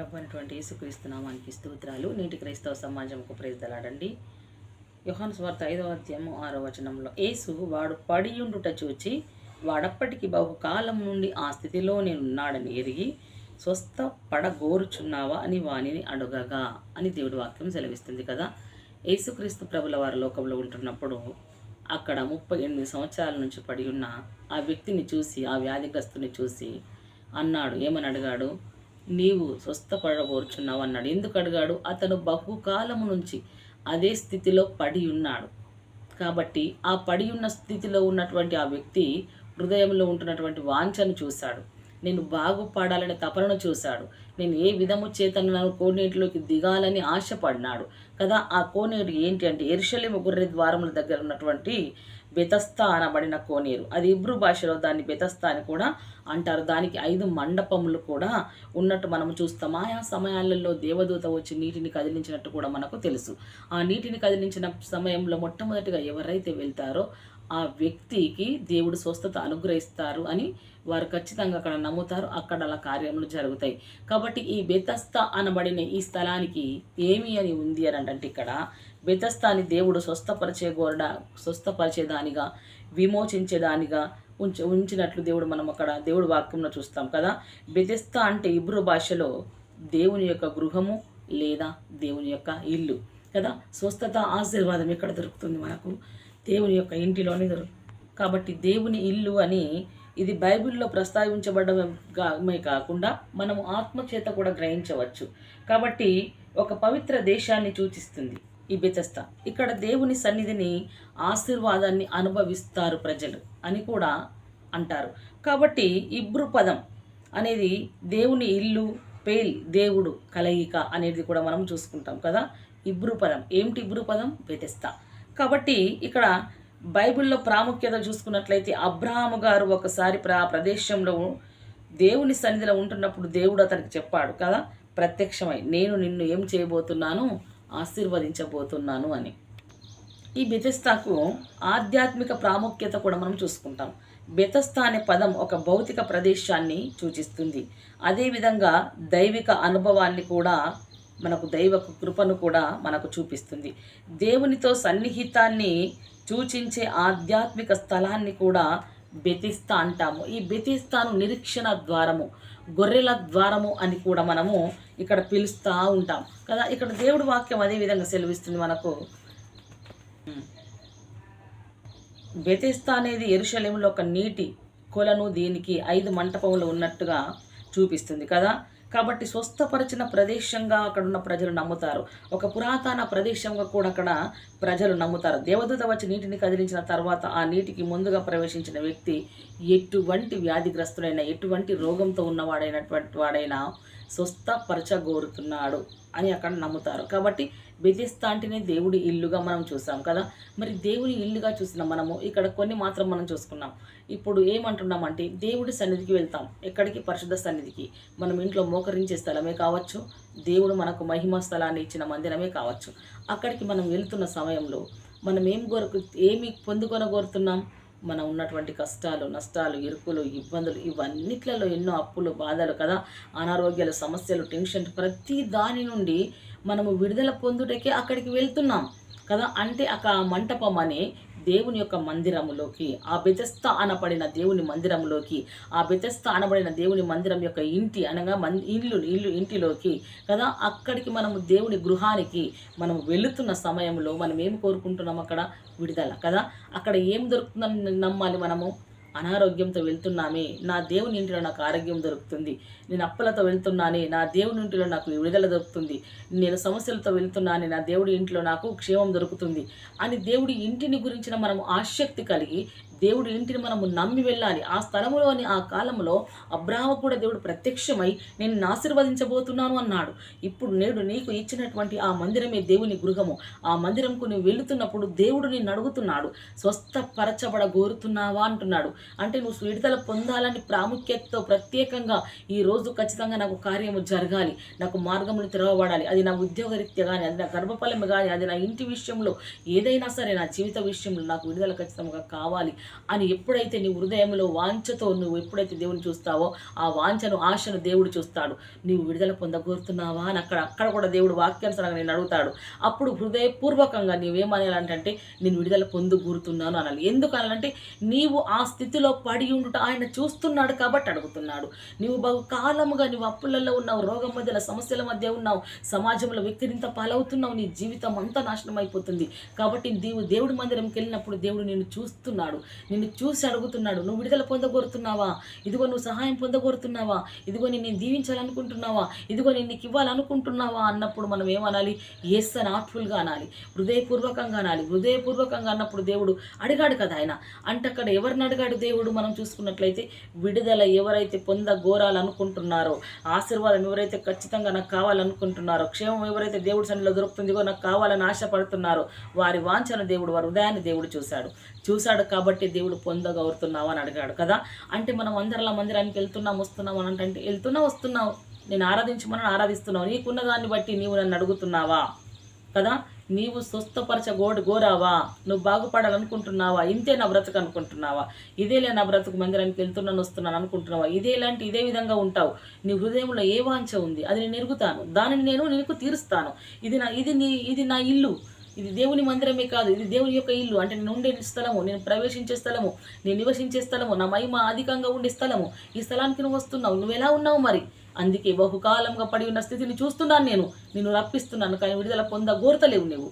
ప్రభు అనేటువంటి యేసుక్రీస్తునామానికి స్తోత్రాలు. నేటి క్రైస్తవ సమాజంకు ప్రేజలాడండి యోహాను స్వార్థ ఐదవ అధ్యాయము ఆరో వచనంలో యేసు వాడు పడియుండుట చూచి వాడప్పటికి బహుకాలం నుండి ఆ స్థితిలో నేనున్నాడని ఎరిగి స్వస్థ పడగోరుచున్నావా అని వానిని అడుగగా అని దేవుడి వాక్యం సెలవిస్తుంది కదా. యేసుక్రీస్తు ప్రభుల వారి లోకంలో ఉంటున్నప్పుడు అక్కడ ముప్పై ఎనిమిది సంవత్సరాల నుంచి పడి ఉన్న ఆ వ్యక్తిని చూసి ఆ వ్యాధిగ్రస్తుని చూసి అన్నాడు. ఏమని అడిగాడు? నీవు స్వస్థపడబోర్చున్నావు అన్నాడు ఎందుకు అడిగాడు? అతను బహుకాలము నుంచి అదే స్థితిలో పడి ఉన్నాడు. కాబట్టి ఆ పడి ఉన్న స్థితిలో ఉన్నటువంటి ఆ వ్యక్తి హృదయంలో ఉంటున్నటువంటి వాంఛను చూశాడు. నేను బాగుపడాలనే తపనను చూశాడు. నేను ఏ విధము చేతను కోనేటిలోకి దిగాలని ఆశపడినాడు. కదా ఆ కోనేటి ఏంటి అంటే ఎరుషలేము గుర్రె ద్వారముల దగ్గర ఉన్నటువంటి బెతస్తా అనబడిన కోనేరు. అది ఇబ్రు భాషలో దాన్ని బెతస్తా అని కూడా అంటారు. దానికి ఐదు మండపములు కూడా ఉన్నట్టు మనం చూస్తాం. ఆయా సమయాలలో దేవదూత వచ్చి నీటిని కదిలించినట్టు కూడా మనకు తెలుసు. ఆ నీటిని కదిలించిన సమయంలో మొట్టమొదటిగా ఎవరైతే వెళ్తారో ఆ వ్యక్తికి దేవుడు స్వస్థత అనుగ్రహిస్తారు అని వారు ఖచ్చితంగా అక్కడ నమ్ముతారు. అక్కడ అలా కార్యములు జరుగుతాయి. కాబట్టి ఈ బెతస్త అనబడిన ఈ స్థలానికి ఏమి అని ఉంది అని అంటే ఇక్కడ బెతస్తాని దేవుడు స్వస్థపరిచే గోరడ స్వస్థపరిచేదానిగా విమోచించేదానిగా ఉంచ ఉంచినట్లు దేవుడు మనం అక్కడ దేవుడు వాక్యంలో చూస్తాం కదా? బెతెస్తా అంటే ఇబ్రో భాషలో దేవుని యొక్క గృహము లేదా దేవుని యొక్క ఇల్లు కదా? స్వస్థత ఆశీర్వాదం ఎక్కడ దొరుకుతుంది మనకు? దేవుని యొక్క ఇంటిలోనే దొరుకు కాబట్టి దేవుని ఇల్లు అని ఇది బైబిల్లో ప్రస్తావించబడమే కాకుండా మనము ఆత్మచేత కూడా గ్రహించవచ్చు. కాబట్టి ఒక పవిత్ర దేశాన్ని సూచిస్తుంది. ఈ బెతస్త. ఇక్కడ దేవుని సన్నిధిని ఆశీర్వాదాన్ని అనుభవిస్తారు ప్రజలు అని కూడా అంటారు. కాబట్టి ఇబ్రు పదం అనేది దేవుని ఇల్లు పేల్ దేవుడు కలయిక అనేది కూడా మనం చూసుకుంటాం కదా. ఇబ్రు పదం. ఏమిటి ఇబ్రు పదం? బెతెస్తా. కాబట్టి ఇక్కడ బైబిల్లో ప్రాముఖ్యత చూసుకున్నట్లయితే అబ్రహాము గారు ఒకసారి ప్ర ప్రదేశంలో దేవుని సన్నిధిలో ఉంటున్నప్పుడు దేవుడు అతనికి చెప్పాడు కదా ప్రత్యక్షమై నేను నిన్ను ఏం చేయబోతున్నాను? ఆశీర్వదించబోతున్నాను అని. ఈ బెతెస్తాకు ఆధ్యాత్మిక ప్రాముఖ్యత కూడా మనం చూసుకుంటాం. బెతస్తా అనే పదం ఒక భౌతిక ప్రదేశాన్ని సూచిస్తుంది. అదేవిధంగా దైవిక అనుభవాన్ని కూడా మనకు దైవ కృపను కూడా మనకు చూపిస్తుంది. దేవునితో సన్నిహితాన్ని సూచించే ఆధ్యాత్మిక స్థలాన్ని కూడా బెతిస్తా అంటాము. ఈ బెతిస్తాను నిరీక్షణ ద్వారము గొర్రెల ద్వారము అని కూడా మనము ఇక్కడ పిలుస్తూ ఉంటాం. కదా ఇక్కడ దేవుడి వాక్యం అదే విధంగా సెలవిస్తుంది మనకు. బెతిస్తా అనేది ఎరుషలేములో ఒక నీటి కొలను దీనికి ఐదు మంటపములు ఉన్నట్టుగా చూపిస్తుంది కదా. కాబట్టి స్వస్థపరిచిన ప్రదేశంగా అక్కడ ఉన్న ప్రజలు నమ్ముతారు. ఒక పురాతన ప్రదేశంగా కూడా అక్కడ ప్రజలు నమ్ముతారు. దేవదూత వచ్చి నీటిని కదిలించిన తర్వాత ఆ నీటికి ముందుగా ప్రవేశించిన వ్యక్తి ఎటువంటి వ్యాధిగ్రస్తుడైనా ఎటువంటి రోగంతో ఉన్నవాడైనటువంటి వాడైనా స్వస్థపరచగోరుతున్నాడు అని అక్కడ నమ్ముతారు. కాబట్టి బెదిస్తా అంటేనే దేవుడి ఇల్లుగా మనం చూసాం కదా? మరి దేవుని ఇల్లుగా చూసిన మనము ఇక్కడ కొన్ని మాత్రం మనం చూసుకున్నాం. ఇప్పుడు ఏమంటున్నామంటే దేవుడి సన్నిధికి వెళ్తాం. ఎక్కడికి? పరిశుద్ధ సన్నిధికి. మనం ఇంట్లో మోకరించే స్థలమే కావచ్చు దేవుడు మనకు మహిమ స్థలాన్ని ఇచ్చిన మందిరమే కావచ్చు. అక్కడికి మనం వెళ్తున్న సమయంలో మనం ఏం కోరుకు ఏమి పొందుకొనగోరుతున్నాం? మన ఉన్నటువంటి కష్టాలు నష్టాలు ఇరుకులు ఇబ్బందులు ఇవన్నిట్లలో ఎన్నో అప్పులు బాధలు కదా? అనారోగ్యాలు సమస్యలు టెన్షన్ ప్రతి దాని నుండి మనము విడుదల పొందుటకే అక్కడికి వెళ్తున్నాం కదా? అంటే అక్కడ మంటపం అనే దేవుని యొక్క మందిరములోకి ఆ బెతస్త అనబడిన దేవుని మందిరంలోకి ఆ బెతస్త అనబడిన దేవుని మందిరం యొక్క ఇంటి అనగా మన్ ఇల్లు ఇల్లు ఇంటిలోకి కదా అక్కడికి మనము దేవుని గృహానికి మనం వెళుతున్న సమయంలో మనం ఏం కోరుకుంటున్నాం అక్కడ? విడుదల కదా అక్కడ ఏం దొరుకుతుందని నమ్మాలి మనము? అనారోగ్యంతో వెళ్తున్నామే. నా దేవుని ఇంటిలో నాకు ఆరోగ్యం దొరుకుతుంది. నేను అప్పలతో వెళ్తున్నానే. నా దేవుని ఇంటిలో నాకు విడుదల దొరుకుతుంది. నేను సమస్యలతో వెళ్తున్నానే. నా దేవుడి ఇంట్లో నాకు క్షేమం దొరుకుతుంది. అని దేవుడి ఇంటిని గురించిన మనం ఆసక్తి కలిగి దేవుడు ఇంటిని మనము నమ్మి వెళ్ళాలి. ఆ స్థలములోని ఆ కాలంలో అబ్రాహ్మ కూడా దేవుడు ప్రత్యక్షమై నేను ఆశీర్వదించబోతున్నాను అన్నాడు. ఇప్పుడు నేడు నీకు ఇచ్చినటువంటి ఆ మందిరమే దేవుని గృహము. ఆ మందిరంకు నువ్వు వెళుతున్నప్పుడు దేవుడు నిన్ను అడుగుతున్నాడు. స్వస్థపరచబడ గోరుతున్నావా అంటున్నాడు. అంటే నువ్వు విడుదల పొందాలని ప్రాముఖ్యతతో ప్రత్యేకంగా ఈ రోజు ఖచ్చితంగా నాకు కార్యము జరగాలి. నాకు మార్గములు తెరవబడాలి. అది నా ఉద్యోగరీత్యా కానీ అది నా గర్భఫలం కానీ అది నా ఇంటి విషయంలో ఏదైనా సరే నా జీవిత విషయంలో నాకు విడుదల ఖచ్చితంగా కావాలి. అని ఎప్పుడైతే నీ హృదయంలో వాంఛతో నువ్వు ఎప్పుడైతే దేవుని చూస్తావో ఆ వాంఛను ఆశను దేవుడు చూస్తాడు. నీవు విడుదల పొందగోరుతున్నావా అని అక్కడ అక్కడ కూడా దేవుడు వాక్యానుసారంగా నేను అడుగుతాడు. అప్పుడు హృదయపూర్వకంగా నీవేమనాలంటే నేను విడుదల పొందుగూరుతున్నాను అనాలి. ఎందుకు అనాలంటే నీవు ఆ స్థితిలో పడి ఉండుట ఆయన చూస్తున్నాడు కాబట్టి అడుగుతున్నాడు. నీవు బహుకాలముగా నీవు అప్పులలో ఉన్నావు రోగం మధ్యలో సమస్యల మధ్య ఉన్నావు సమాజంలో వ్యక్తిరింత పాలవుతున్నావు నీ జీవితం అంతా నాశనం అయిపోతుంది కాబట్టి నీవు దేవుడి మందిరంకి వెళ్ళినప్పుడు దేవుడు నిన్ను చూస్తున్నాడు. నిన్ను చూసి అడుగుతున్నాడు. నువ్వు విడుదల పొందగోరుతున్నావా? ఇదిగో నువ్వు సహాయం పొందగోరుతున్నావా? ఇదిగో నేను దీవించాలనుకుంటున్నావా? ఇదిగో నేను నీకు ఇవ్వాలనుకుంటున్నావా? అన్నప్పుడు మనం ఏమనాలి? ఎస్ అని ఆర్ట్ఫుల్గా అనాలి. హృదయపూర్వకంగా అనాలి. హృదయపూర్వకంగా అన్నప్పుడు దేవుడు అడిగాడు కదా ఆయన. అంటే అక్కడ ఎవరిని అడిగాడు దేవుడు? మనం చూసుకున్నట్లయితే విడుదల ఎవరైతే పొందగోరాలనుకుంటున్నారో ఆశీర్వాదం ఎవరైతే ఖచ్చితంగా నాకు కావాలనుకుంటున్నారో క్షేమం ఎవరైతే దేవుడి సన్నిలో దొరుకుతుందిగో నాకు కావాలని ఆశపడుతున్నారో వారి వాంఛన దేవుడు వారి హృదయాన్ని దేవుడు చూశాడు. చూశాడు కాబట్టి దేవుడు పొందగోరుతున్నావు అని అడిగాడు కదా? అంటే మనం అందరిలా మందిరానికి వెళ్తున్నాం వస్తున్నాం అని అంటే వెళ్తున్నా వస్తున్నావు. నేను ఆరాధించమని ఆరాధిస్తున్నావు. నీకున్న దాన్ని బట్టి నీవు నన్ను అడుగుతున్నావా? కదా? నీవు స్వస్థపరచ గోడు గోరావా? నువ్వు బాగుపడాలనుకుంటున్నావా? ఇంతే నా బ్రతుకు అనుకుంటున్నావా? ఇదేలే నా బ్రతుకు మందిరానికి వెళ్తున్నాను వస్తున్నాను అనుకుంటున్నావా? ఇదే లాంటి ఇదే విధంగా ఉంటావు. నీ హృదయంలో ఏ వాంఛ ఉంది? అది నేను ఎరుగుతాను. దానిని నేను నీకు తీరుస్తాను. ఇది నా ఇది నీ ఇది నా ఇల్లు. ఇది దేవుని మందిరమే కాదు ఇది దేవుని యొక్క ఇల్లు. అంటే నేను ఉండే స్థలము నేను ప్రవేశించే స్థలము నేను నివసించే స్థలము నా మహిమ అధికంగా ఉండే స్థలము ఈ స్థలానికి నువ్వు వస్తున్నావు నువ్వు ఎలా ఉన్నావు మరి? అందుకే బహుకాలంగా పడి ఉన్న స్థితిని చూస్తున్నాను నేను నిన్ను రప్పిస్తున్నాను కానీ విడుదల పొంద గోరతలేవు నువ్వు.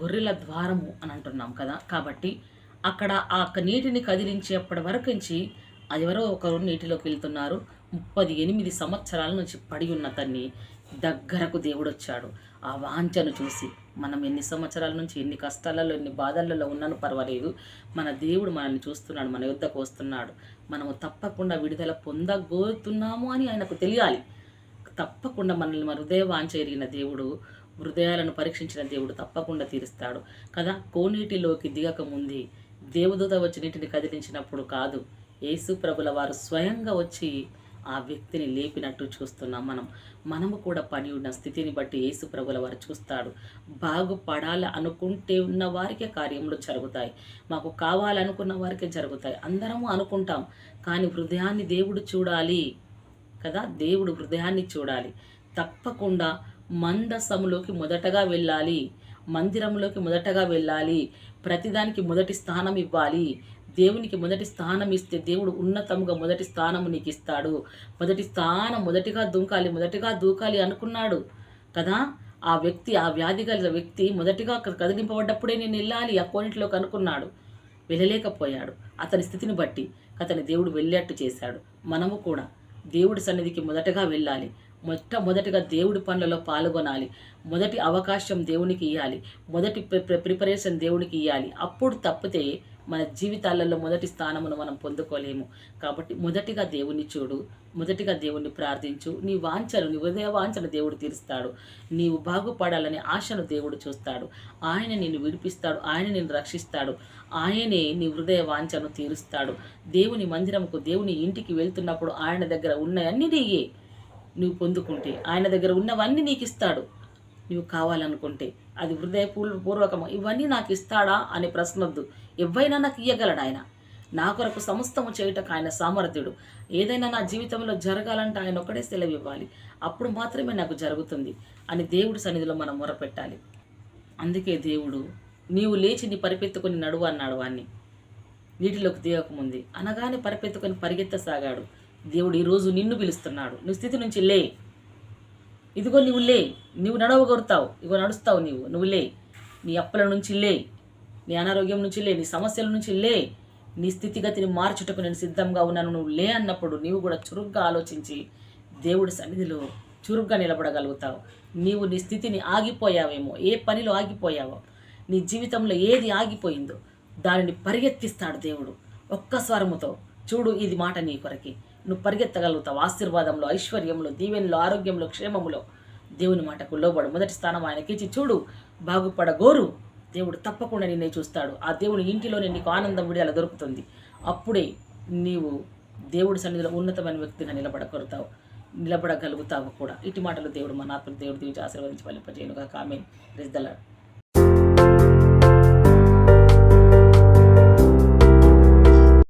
గొర్రెల ద్వారము అని అంటున్నాం కదా కాబట్టి అక్కడ ఆ యొక్క నీటిని కదిలించేప్పటి వరకుంచి అది ఎవరో ఒకరు నీటిలోకి వెళ్తున్నారు. ముప్పది ఎనిమిది సంవత్సరాల నుంచి పడి ఉన్న తన్ని దగ్గరకు దేవుడు వచ్చాడు ఆ వాంఛను చూసి మనం ఎన్ని సంవత్సరాల నుంచి ఎన్ని కష్టాలలో ఎన్ని బాధలలో ఉన్నాను పర్వాలేదు. మన దేవుడు మనల్ని చూస్తున్నాడు మన యుద్ధకు వస్తున్నాడు. మనము తప్పకుండా విడుదల పొందగోరుతున్నాము అని ఆయనకు తెలియాలి. తప్పకుండా మనల్ని మన హృదయ వాంఛ ఎరిగిన దేవుడు హృదయాలను పరీక్షించిన దేవుడు తప్పకుండా తీరుస్తాడు. కదా? కోనీటిలోకి దిగకముంది దేవుదూత దేవదూత వచ్చి నీటిని కదిలించినప్పుడు కాదు యేసు ప్రభుల వారు స్వయంగా వచ్చి ఆ వ్యక్తిని లేపినట్టు చూస్తున్నాం మనం. మనము కూడా పని ఉన్న స్థితిని బట్టి యేసు ప్రభుల వారు చూస్తాడు. బాగుపడాలి అనుకుంటే ఉన్న వారికే కార్యములు జరుగుతాయి. మాకు కావాలనుకున్న వారికే జరుగుతాయి. అందరము అనుకుంటాం. కానీ హృదయాన్ని దేవుడు చూడాలి కదా? దేవుడు హృదయాన్ని చూడాలి. తప్పకుండా మందసములోకి మొదటగా వెళ్ళాలి. మందిరంలోకి మొదటగా వెళ్ళాలి. ప్రతిదానికి మొదటి స్థానం ఇవ్వాలి. దేవునికి మొదటి స్థానం ఇస్తే దేవుడు ఉన్నతముగా మొదటి స్థానము నీకు ఇస్తాడు. మొదటి స్థానం మొదటిగా దుంకాలి మొదటిగా దూకాలి అనుకున్నాడు కదా? ఆ వ్యక్తి ఆ వ్యాధి కలిగిన వ్యక్తి మొదటిగా కదిలింపబడ్డప్పుడే నేను వెళ్ళాలి ఆ కోనిటిలోకి అనుకున్నాడు. వెళ్ళలేకపోయాడు. అతని స్థితిని బట్టి అతని దేవుడు వెళ్ళేట్టు చేశాడు. మనము కూడా దేవుడి సన్నిధికి మొదటగా వెళ్ళాలి. మొట్టమొదటిగా దేవుడి పనులలో పాల్గొనాలి. మొదటి అవకాశం దేవునికి ఇవ్వాలి మొదటి ప్రిపరేషన్ దేవునికి ఇవ్వాలి అప్పుడు తప్పితే మన జీవితాలలో మొదటి స్థానమును మనం పొందుకోలేము. కాబట్టి మొదటిగా దేవుని చూడు మొదటిగా దేవుణ్ణి ప్రార్థించు. నీ వాంఛను నీ హృదయ వాంఛను దేవుడు తీరుస్తాడు. నీవు బాగుపడాలనే ఆశను దేవుడు చూస్తాడు. ఆయన నిన్ను విడిపిస్తాడు ఆయన నిన్ను రక్షిస్తాడు. ఆయనే నీ హృదయ వాంఛను తీరుస్తాడు. దేవుని మందిరముకు దేవుని ఇంటికి వెళ్తున్నప్పుడు ఆయన దగ్గర ఉన్నవన్నీ నీయే. నువ్వు పొందుకుంటే ఆయన దగ్గర ఉన్నవన్నీ నీకు ఇస్తాడు. నువ్వు కావాలనుకుంటే అది హృదయపూర్వకము ఇవన్నీ నాకు ఇస్తాడా అనే ప్రశ్నొద్దు. ఎవైనా నాకు ఇయ్యగలడు ఆయన. నా కొరకు సమస్తము చేయుటకు ఆయన సామర్థ్యుడు. ఏదైనా నా జీవితంలో జరగాలంటే ఆయన ఒకటే సెలవు ఇవ్వాలి అప్పుడు మాత్రమే నాకు జరుగుతుంది అని దేవుడి సన్నిధిలో మనం మొరపెట్టాలి. అందుకే దేవుడు నీవు లేచి నీ పరిపెత్తుకొని నడువు అన్నాడు వాణ్ణి. నీటిలోకి దిగకముంది. అనగానే పరిపెత్తుకొని పరిగెత్తసాగాడు. దేవుడు ఈరోజు నిన్ను పిలుస్తున్నాడు. నువ్వు స్థితి నుంచి లే. ఇదిగో నువ్వు లే. నువ్వు నడవగొరుతావు ఇగో నడుస్తావు నీవు. నువ్వు లే. నీ అప్పుల నుంచి లే. నీ అనారోగ్యం నుంచి లే నీ సమస్యల నుంచి లే నీ స్థితిగతిని మార్చుటకు నేను సిద్ధంగా ఉన్నాను నువ్వు లే అన్నప్పుడు నీవు కూడా చురుగ్గా ఆలోచించి దేవుడి సన్నిధిలో చురుగ్గా నిలబడగలుగుతావు. నీవు నీ స్థితిని ఆగిపోయావేమో ఏ పనిలో ఆగిపోయావో నీ జీవితంలో ఏది ఆగిపోయిందో దానిని పరిగెత్తిస్తాడు దేవుడు. ఒక్క స్వరముతో చూడు ఇది మాట నీ కొరకి. నువ్వు పరిగెత్తగలుగుతావు ఆశీర్వాదంలో ఐశ్వర్యంలో దీవెనలో ఆరోగ్యంలో క్షేమములో దేవుని మాటకు లోబడు. మొదటి స్థానం ఆయనకిచ్చి చూడు బాగుపడగోరు. దేవుడు తప్పకుండా నిన్నే చూస్తాడు. ఆ దేవుని ఇంటిలోనే నీకు ఆనందం విడుదల దొరుకుతుంది. అప్పుడే నీవు దేవుడి సన్నిధిలో ఉన్నతమైన వ్యక్తిగా నిలబడగలుగుతావు. నిలబడగలుగుతావు కూడా. ఇటు మాటలు దేవుడు మన ఆత్మ దేవుడు దీవించి ఆశీర్వదించి పలింపజేయనుగా కామెన్ రిజ్దలాడు